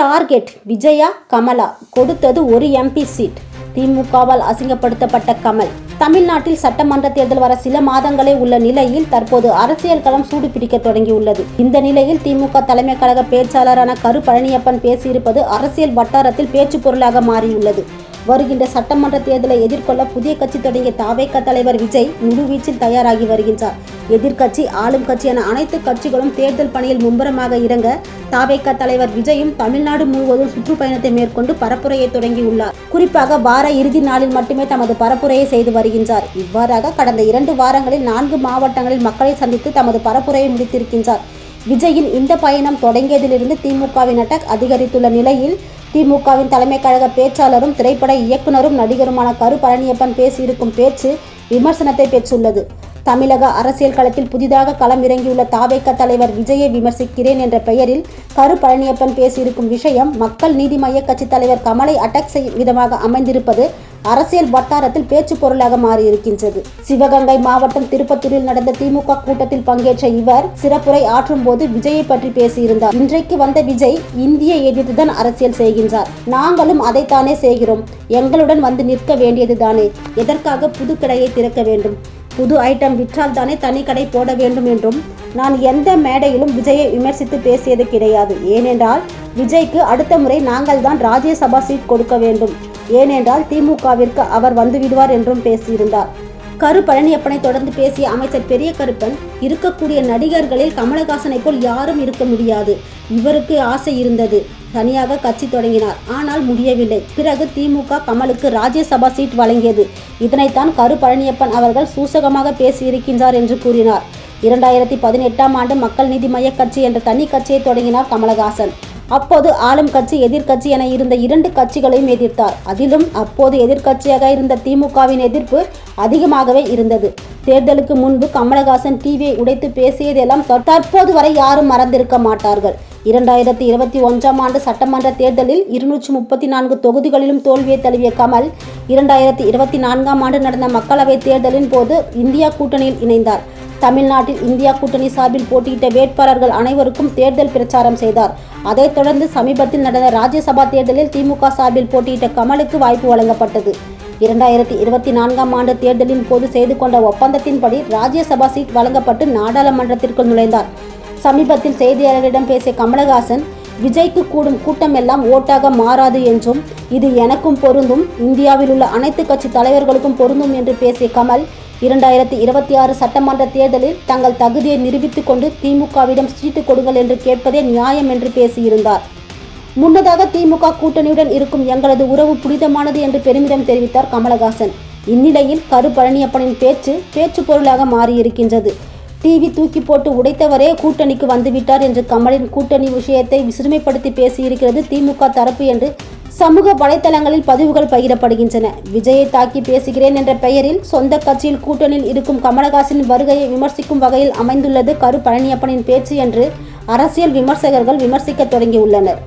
Target Vijaya Kamala கொடுத்தது ஒரு MP seat. திமுகவால் அசிங்கப்படுத்தப்பட்ட கமல். தமிழ்நாட்டில் சட்டமன்ற தேர்தல் வர சில மாதங்களே உள்ள நிலையில் தற்போது அரசியல் களம் சூடு பிடிக்க தொடங்கியுள்ளது. இந்த நிலையில் திமுக தலைமை கழக பேச்சாளரான கரு பழனியப்பன் பேசியிருப்பது அரசியல் வட்டாரத்தில் பேச்சு பொருளாக மாறியுள்ளது. வருகின்ற சட்டமன்ற தேர்தலை எதிர்கொள்ள புதிய கட்சி தொடங்கிய தாவேக தலைவர் விஜய் முழுவீச்சில் தயாராகி வருகின்றார். எதிர்க்கட்சி ஆளும் கட்சி என அனைத்து கட்சிகளும் தேர்தல் பணியில் மும்புரமாக இறங்க தாவேக தலைவர் விஜயும் தமிழ்நாடு முழுவதும் சுற்றுப்பயணத்தை மேற்கொண்டு பரப்புரையை தொடங்கியுள்ளார். குறிப்பாக வார இறுதி நாளில் மட்டுமே தமது பரப்புரையை செய்து வருகின்றார். இவ்வாறாக கடந்த இரண்டு வாரங்களில் நான்கு மாவட்டங்களில் மக்களை சந்தித்து தமது பரப்புரையை முடித்திருக்கின்றார். விஜயின் இந்த பயணம் தொடங்கியதிலிருந்து திமுகவின் அட்டாக் அதிகரித்துள்ள நிலையில் திமுகவின் தலைமை கழக பேச்சாளரும் திரைப்பட இயக்குனரும் நடிகருமான கரு பழனியப்பன் பேசியிருக்கும் பேச்சு விமர்சனத்தை பெற்றுள்ளது. தமிழக அரசியல் களத்தில் புதிதாக களம் இறங்கியுள்ள தாவேக தலைவர் விஜயை விமர்சிக்கிறேன் என்ற பெயரில் கரு பழனியப்பன் பேசியிருக்கும் விஷயம் மக்கள் நீதி மய்ய கட்சி தலைவர் கமலை அட்டாக் செய்யும் விதமாக அமைந்திருப்பது அரசியல் வட்டாரத்தில் பேச்சு பொருளாக மாறியிருக்கின்றது. சிவகங்கை மாவட்டம் திருப்பத்தூரில் நடந்த திமுக கூட்டத்தில் பங்கேற்ற இவர் சிறப்புரை ஆற்றும் போது விஜயை பற்றி பேசியிருந்தார். இன்றைக்கு வந்த விஜய் இந்தியை எதிர்த்துதான் அரசியல் செய்கின்றார். நாங்களும் அதைத்தானே செய்கிறோம். எங்களுடன் வந்து நிற்க வேண்டியதுதானே. எதற்காக புது கடையை திறக்க வேண்டும்? புது ஐட்டம் விற்றால் தானே தனி கடை போட வேண்டும் என்றும் நான் எந்த மேடையிலும் விஜயை விமர்சித்து பேசியது கிடையாது. ஏனென்றால் விஜய்க்கு அடுத்த முறை நாங்கள் தான் ராஜ்யசபா சீட் கொடுக்க வேண்டும். ஏனென்றால் திமுகவிற்கு அவர் வந்துவிடுவார் என்றும் பேசியிருந்தார். கரு பழனியப்பனை தொடர்ந்து பேசிய அமைச்சர் பெரிய கருப்பன் இருக்கக்கூடிய நடிகர்களில் கமலஹாசனை போல் யாரும் இருக்க முடியாது. இவருக்கு ஆசை இருந்தது. தனியாக கட்சி தொடங்கினார். ஆனால் முடியவில்லை. பிறகு திமுக கமலுக்கு ராஜ்யசபா சீட் வழங்கியது. இதனைத்தான் கரு பழனியப்பன் அவர்கள் சூசகமாக பேசியிருக்கின்றார் என்று கூறினார். இரண்டாயிரத்தி பதினெட்டாம் ஆண்டு மக்கள் நீதி மய்ய கட்சி என்ற தனி கட்சியை தொடங்கினார் கமலஹாசன். அப்போது ஆளும் கட்சி எதிர்க்கட்சி என இருந்த இரண்டு கட்சிகளையும் எதிர்த்தார். அதிலும் அப்போது எதிர்க்கட்சியாக இருந்த திமுகவின் எதிர்ப்பு அதிகமாகவே இருந்தது. தேர்தலுக்கு முன்பு கமலஹாசன் டிவியை உடைத்து பேசியதெல்லாம் தற்போது வரை யாரும் மறந்திருக்க மாட்டார்கள். இரண்டாயிரத்தி இருபத்தி ஒன்றாம் ஆண்டு சட்டமன்ற தேர்தலில் இருநூற்றி முப்பத்தி நான்கு தொகுதிகளிலும் தோல்வியை தழுவிய கமல் இரண்டாயிரத்தி இருபத்தி நான்காம் ஆண்டு நடந்த மக்களவைத் தேர்தலின் போது இந்தியா கூட்டணியில் இணைந்தார். தமிழ்நாட்டில் இந்தியா கூட்டணி சார்பில் போட்டியிட்ட வேட்பாளர்கள் அனைவருக்கும் தேர்தல் பிரச்சாரம் செய்தார். அதைத் தொடர்ந்து சமீபத்தில் நடந்த ராஜ்யசபா தேர்தலில் திமுக சார்பில் போட்டியிட்ட கமலுக்கு வாய்ப்பு வழங்கப்பட்டது. இரண்டாயிரத்தி இருபத்தி நான்காம் ஆண்டு தேர்தலின் போது செய்து கொண்ட ஒப்பந்தத்தின்படி ராஜ்யசபா சீட் வழங்கப்பட்டு நாடாளுமன்றத்திற்குள் நுழைந்தார். சமீபத்தில் செய்தியாளர்களிடம் பேசிய கமலஹாசன் விஜய்க்கு கூடும் கூட்டமெல்லாம் ஓட்டாக மாறாது என்றும் இது எனக்கும் பொருந்தும் இந்தியாவில் உள்ள அனைத்து கட்சி தலைவர்களுக்கும் பொருந்தும் என்று பேசிய கமல் இரண்டாயிரத்தி இருபத்தி ஆறு சட்டமன்ற தேர்தலில் தங்கள் தகுதியை நிரூபித்துக் கொண்டு திமுகவிடம் சீட்டு கொடுங்கள் என்று கேட்பதே நியாயம் என்று பேசியிருந்தார். முன்னதாக திமுக கூட்டணியுடன் இருக்கும் எங்களது உறவு புனிதமானது என்று பெருமிதம் தெரிவித்தார் கமலஹாசன். இந்நிலையில் கரு பழனியப்பனின் பேச்சு பேச்சு பொருளாக மாறியிருக்கின்றது. டிவி தூக்கி போட்டு உடைத்தவரே கூட்டணிக்கு வந்துவிட்டார் என்று கமலின் கூட்டணி விஷயத்தை சிறுமைப்படுத்தி பேசியிருக்கிறது திமுக தரப்பு என்று சமூக வலைத்தளங்களில் பதிவுகள் பகிரப்படுகின்றன. விஜயை தாக்கி பேசுகிறேன் என்ற பெயரில் சொந்த கட்சியில் கூட்டணியில் இருக்கும் கமலஹாசனின் வருகையை விமர்சிக்கும் வகையில் அமைந்துள்ளது கரு பழனியப்பனின் பேச்சு என்று அரசியல் விமர்சகர்கள் விமர்சிக்க தொடங்கியுள்ளனர்.